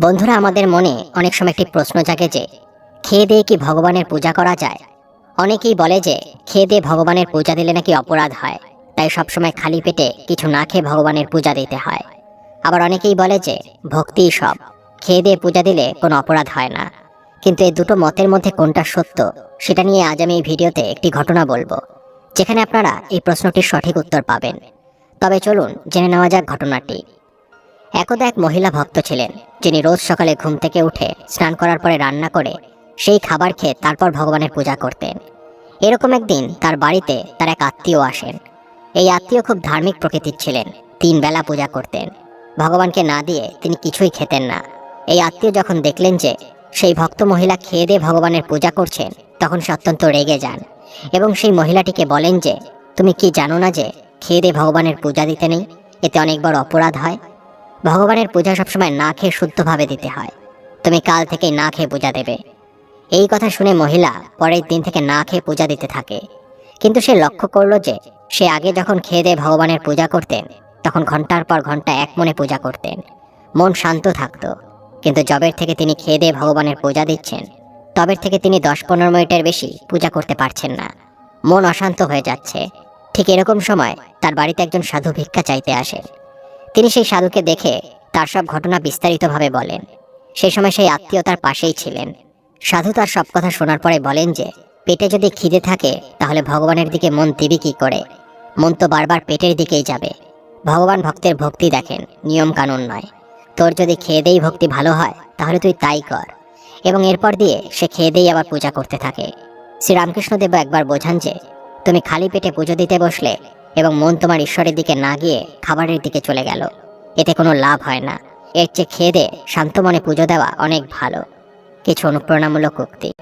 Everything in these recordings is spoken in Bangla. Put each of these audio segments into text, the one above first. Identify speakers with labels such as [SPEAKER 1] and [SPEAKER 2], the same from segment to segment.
[SPEAKER 1] বন্ধুরা, আমাদের মনে অনেক সময় একটি প্রশ্ন জাগে যে, খেয়ে দিয়ে কি ভগবানের পূজা করা যায়? অনেকেই বলে যে, খেয়ে দিয়ে ভগবানের পূজা দিলে নাকি অপরাধ হয়। তাই সবসময় খালি পেটে কিছু না খেয়ে ভগবানের পূজা দিতে হয়। আবার অনেকেই বলে যে ভক্তিই সব। খেয়ে দিয়ে পূজা দিলে কোনো অপরাধ হয় না। কিন্তু এই দুটো মতের মধ্যে কোনটা সত্য, সেটা নিয়ে আজ আমি এই ভিডিওতে একটি ঘটনা বলব, যেখানে আপনারা এই প্রশ্নটির সঠিক উত্তর পাবেন। তবে চলুন, জেনে নেওয়া যাক ঘটনাটি। একদা এক মহিলা ভক্ত ছিলেন, যিনি রোজ সকালে ঘুম থেকে উঠে স্নান করার পরে রান্না করে সেই খাবার খেয়ে তারপর ভগবানের পূজা করতেন। এরকম একদিন তার বাড়িতে তার এক আত্মীয় আসেন। এই আত্মীয় খুব ধার্মিক প্রকৃতির ছিলেন, তিন বেলা পূজা করতেন। ভগবানকে না দিয়ে তিনি কিছুই খেতেন না। এই আত্মীয় যখন দেখলেন যে সেই ভক্ত মহিলা খেয়ে দিয়ে ভগবানের পূজা করছেন, তখন সে অত্যন্ত রেগে যান এবং সেই মহিলাটিকে বলেন যে, তুমি কি জানো না যে খেয়ে দিয়ে ভগবানের পূজা দিতে নেই? এতে অনেক বড় অপরাধ হয়? ভগবানের পূজা সবসময় না খেয়ে শুদ্ধভাবে দিতে হয়। তুমি কাল থেকেই না খেয়ে পূজা দেবে। এই কথা শুনে মহিলা পরের দিন থেকে না খেয়ে পূজা দিতে থাকে। কিন্তু সে লক্ষ্য করল যে, সে আগে যখন খেয়ে দিয়ে ভগবানের পূজা করতেন, তখন ঘণ্টার পর ঘণ্টা এক মনে পূজা করতেন। মন শান্ত থাকতো। কিন্তু জবের থেকে তিনি খেয়ে দিয়ে ভগবানের পূজা দিচ্ছেন, তবের থেকে তিনি দশ পনেরো মিনিটের বেশি পূজা করতে পারছেন না। মন অশান্ত হয়ে যাচ্ছে। ঠিক এরকম সময় তার বাড়িতে একজন সাধু ভিক্ষা চাইতে আসেন তিনি সেই সাধুকে দেখে তার সব ঘটনা বিস্তারিতভাবে বলেন। সেই সময় সেই আত্মীয় তার পাশেই ছিলেন। সাধু তার সব কথা শোনার পরে বলেন যে, পেটে যদি খিদে থাকে, তাহলে ভগবানের দিকে মন দিবি কি করে? মন তো বারবার পেটের দিকেই যাবে। ভগবান ভক্তের ভক্তি দেখেন নিয়ম কানুন নয়। তোর যদি খেয়ে দেই ভক্তি ভালো হয়, তাহলে তুই তাই কর। এবং এরপর দিয়ে সে খেয়ে দেই আবার পূজা করতে থাকে। শ্রীরামকৃষ্ণদেব একবার বোঝান যে, তুমি খালি পেটে পুজো দিতে বসলে এবং মন তোমার ঈশ্বরের দিকে না গিয়ে খাবারের দিকে চলে গেল। এতে কোনো লাভ হয় না। এর চেয়ে খেয়ে দে শান্ত মনে পুজো দেওয়া অনেক ভালো। কিছু অনুপ্রেরণামূলক উক্তি।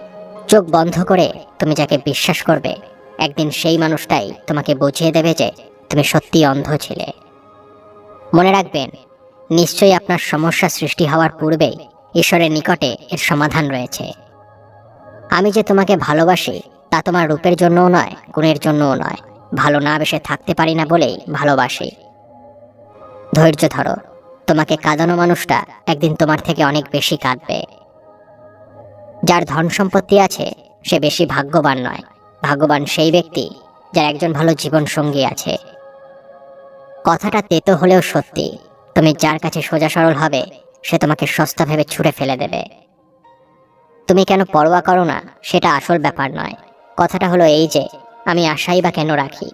[SPEAKER 1] চোখ বন্ধ করে তুমি যাকে বিশ্বাস করবে, একদিন সেই মানুষটাই তোমাকে বুঝিয়ে দেবে যে তুমি সত্যি অন্ধ ছিলে। মনে রাখবেন, নিশ্চয়ই আপনার সমস্যা সৃষ্টি হওয়ার পূর্বেই ঈশ্বরের নিকটে এর সমাধান রয়েছে। আমি যে তোমাকে ভালোবাসি, তা তোমার রূপের জন্যও নয়, গুণের জন্যও নয়। ভালো না বেসে থাকতে পারি না বলেই ভালোবাসি। ধৈর্য ধরো, তোমাকে কাঁদানো মানুষটা একদিন তোমার থেকে অনেক বেশি কাঁদবে। যার ধন সম্পত্তি আছে, সে বেশি ভাগ্যবান নয়। ভাগ্যবান সেই ব্যক্তি যার একজন ভালো জীবন সঙ্গী আছে। কথাটা তেতো হলেও সত্যি, তুমি যার কাছে সোজা সরল হবে, সে তোমাকে সস্তা ভেবে ছুঁড়ে ফেলে দেবে। তুমি কেন পরোয়া করো না, সেটা আসল ব্যাপার নয়। কথাটা হলো এই যে আমি আশাই বা কেন রাখি?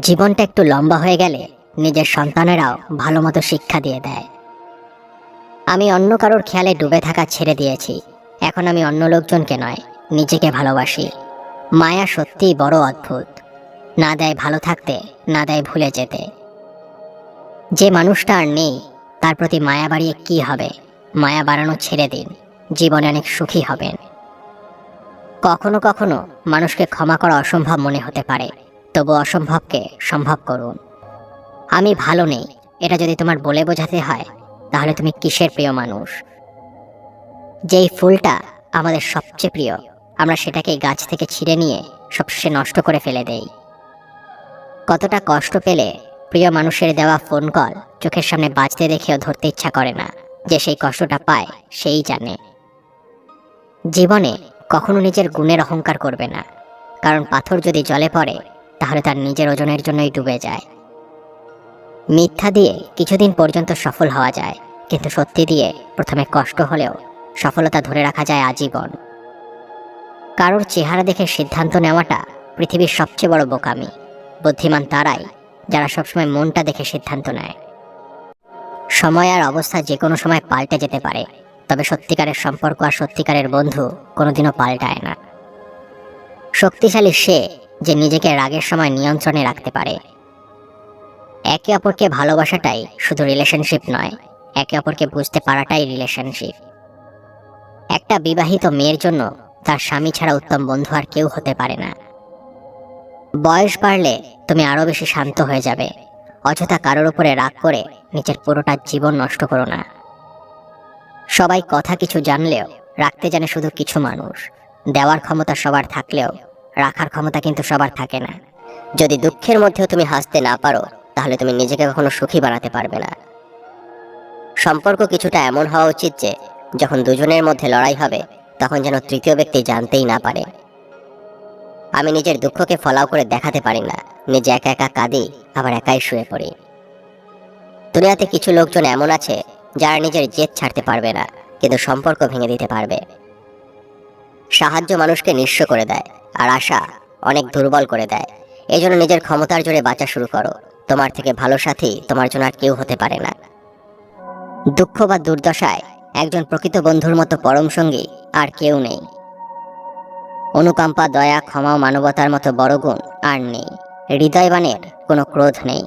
[SPEAKER 1] জীবনটা একটু লম্বা হয়ে গেলে নিজের সন্তানেরাও ভালো মতো শিক্ষা দিয়ে দেয়। আমি অন্য কারোর খেয়ালে ডুবে থাকা ছেড়ে দিয়েছি। এখন আমি অন্য লোকজনকে নয়, নিজেকে ভালোবাসি। মায়া সত্যিই বড় অদ্ভুত। না দেয় ভালো থাকতে, না দেয় ভুলে যেতে। যে মানুষটা আর নেই, তার প্রতি মায়া বাড়িয়ে কি হবে? মায়া বাড়ানো ছেড়ে দিন। জীবনে অনেক সুখী হবেন। কখনো কখনো মানুষকে ক্ষমা করা অসম্ভব মনে হতে পারে। তবু অসম্ভবকে সম্ভব করুন। আমি ভালো নেই, এটা যদি তোমার বলে বোঝাতে হয়, তাহলে তুমি কিসের প্রিয় মানুষ? যেই ফুলটা আমাদের সবচেয়ে প্রিয়, আমরা সেটাকে গাছ থেকে ছিঁড়ে নিয়ে সবশেষে নষ্ট করে ফেলে দেই। কতটা কষ্ট পেলে প্রিয় মানুষের দেওয়া ফোন কল চোখের সামনে বাঁচতে দেখেও ধরতে ইচ্ছা করে না, যে সেই কষ্টটা পায়, সেই জানে। জীবনে কখনো নিজের গুণের অহংকার করবে না। কারণ পাথর যদি জলে পড়ে, তাহলে তার নিজের ওজনের জন্যই ডুবে যায়। মিথ্যা দিয়ে কিছুদিন পর্যন্ত সফল হওয়া যায়, কিন্তু সত্যি দিয়ে প্রথমে কষ্ট হলেও সফলতা ধরে রাখা যায় আজীবন। কারোর চেহারা দেখে সিদ্ধান্ত নেওয়াটা পৃথিবীর সবচেয়ে বড় বোকামি। বুদ্ধিমান তারাই যারা সবসময় মনটা দেখে সিদ্ধান্ত নেয়। সময় আর অবস্থা যে কোনো সময় পাল্টে যেতে পারে। তবে সত্যিকারের সম্পর্ক আর সত্যিকারের বন্ধু কোনোদিনও পাল্টায় না। শক্তিশালী সে যে নিজেকে রাগের সময় নিয়ন্ত্রণে রাখতে পারে। একে অপরকে ভালোবাসাটাই শুধু রিলেশনশিপ নয়, একে অপরকে বুঝতে পারাটাই রিলেশনশিপ একটা বিবাহিত মেয়ের জন্য তার স্বামী ছাড়া উত্তম বন্ধু আর কেউ হতে পারে না। বয়স বাড়লে তুমি আরও বেশি শান্ত হয়ে যাবে, অযথা কারোর উপরে রাগ করে নিজের পুরোটা জীবন নষ্ট করো না। সবাই কথা কিছু জানলেও, রাখতে জানে শুধু কিছু মানুষ। দেওয়ার ক্ষমতা সবার থাকলেও, রাখার ক্ষমতা কিন্তু সবার থাকে না। যদি দুঃখের মধ্যেও তুমি হাসতে না পারো, তাহলে তুমি নিজেকে কখনো সুখী বানাতে পারবে না। সম্পর্ক কিছুটা এমন হওয়া উচিত যে, যখন দুজনের মধ্যে লড়াই হবে, তখন যেন তৃতীয় ব্যক্তি জানতেই না পারে। আমি নিজের দুঃখকে ফলাও করে দেখাতে পারি না, নিজে একা একা কাঁদি, আবার একাই শুয়ে পড়ি। দুনিয়াতে কিছু লোকজন এমন আছে যারা নিজের জেদ ছাড়তে পারবে না, কিন্তু সম্পর্ক ভেঙে দিতে পারবে। সাহায্য মানুষকে নিঃস্ব করে দেয়, আর আশা অনেক দুর্বল করে দেয়। এই জন্য নিজের ক্ষমতার জোরে বাঁচা শুরু করো। তোমার থেকে ভালো সাথী তোমার জন্য আর কেউ হতে পারে না। দুঃখ বা দুর্দশায় একজন প্রকৃত বন্ধুর মতো পরম সঙ্গী আর কেউ নেই। অনুকম্পা, দয়া, ক্ষমা, মানবতার মতো বড় গুণ আর নেই। হৃদয়বানের কোনো ক্রোধ নেই।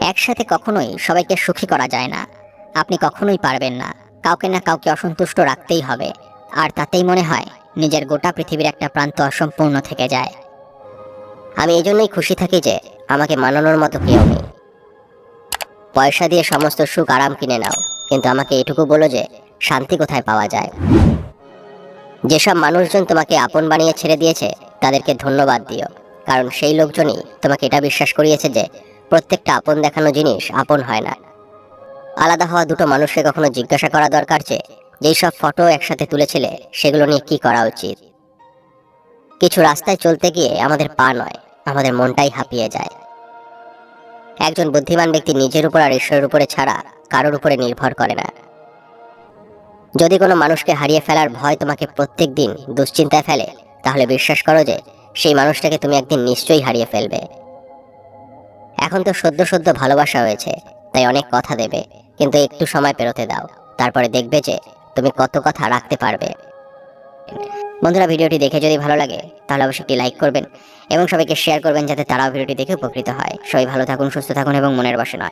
[SPEAKER 1] একসাথে কখনোই সবাইকে সুখী করা যায় না। আপনি কখনোই পারবেন না। কাউকে না কাউকে অসন্তুষ্ট রাখতেই হবে। আর তাতেই মনে হয়, নিজের গোটা পৃথিবীর একটা প্রান্ত অসম্পূর্ণ থেকে যায়। আমি এই জন্যই খুশি থাকি যে, আমাকে মানানোর মতো কেউ নেই। পয়সা দিয়ে সমস্ত সুখ আরাম কিনে নাও। কিন্তু আমাকে এটুকু বলো যে, শান্তি কোথায় পাওয়া যায়? যেসব মানুষজন তোমাকে আপন বানিয়ে ছেড়ে দিয়েছে, তাদেরকে ধন্যবাদ দিও। কারণ সেই লোকজনই তোমাকে এটা বিশ্বাস করিয়েছে যে, প্রত্যেকটা আপন দেখানো জিনিস আপন হয় না। আলাদা হওয়া দুটো মানুষকে কখনো জিজ্ঞাসা করা দরকার যে, যেই সব ফটো একসাথে তুলেছিলে, সেগুলো নিয়ে কি করা উচিত? কিছু রাস্তায় চলতে গিয়ে আমাদের পা নয়, আমাদের মনটাই হাঁপিয়ে যায়। একজন বুদ্ধিমান ব্যক্তি নিজের উপর আর ঈশ্বরের উপরে ছাড়া কারোর উপরে নির্ভর করে না। যদি কোনো মানুষকে হারিয়ে ফেলার ভয় তোমাকে প্রত্যেক দিন দুশ্চিন্তায় ফেলে, তাহলে বিশ্বাস করো যে, সেই মানুষটাকে তুমি একদিন নিশ্চয়ই হারিয়ে ফেলবে। এখন তো সদ্য সদ্য ভালোবাসা হয়েছে, তাই অনেক কথা দেবে। কিন্তু একটু সময় পেরোতে দাও। তারপরে দেখবে যে তুমি কত কথা রাখতে পারবে। বন্ধুরা, ভিডিওটি দেখে যদি ভালো লাগে, তাহলে অবশ্যই একটি লাইক করবেন এবং সবাইকে শেয়ার করবেন যাতে তারাও ভিডিওটি দেখে উপকৃত হয়। সবাই ভালো থাকুন, সুস্থ থাকুন এবং মনের বসে নয়।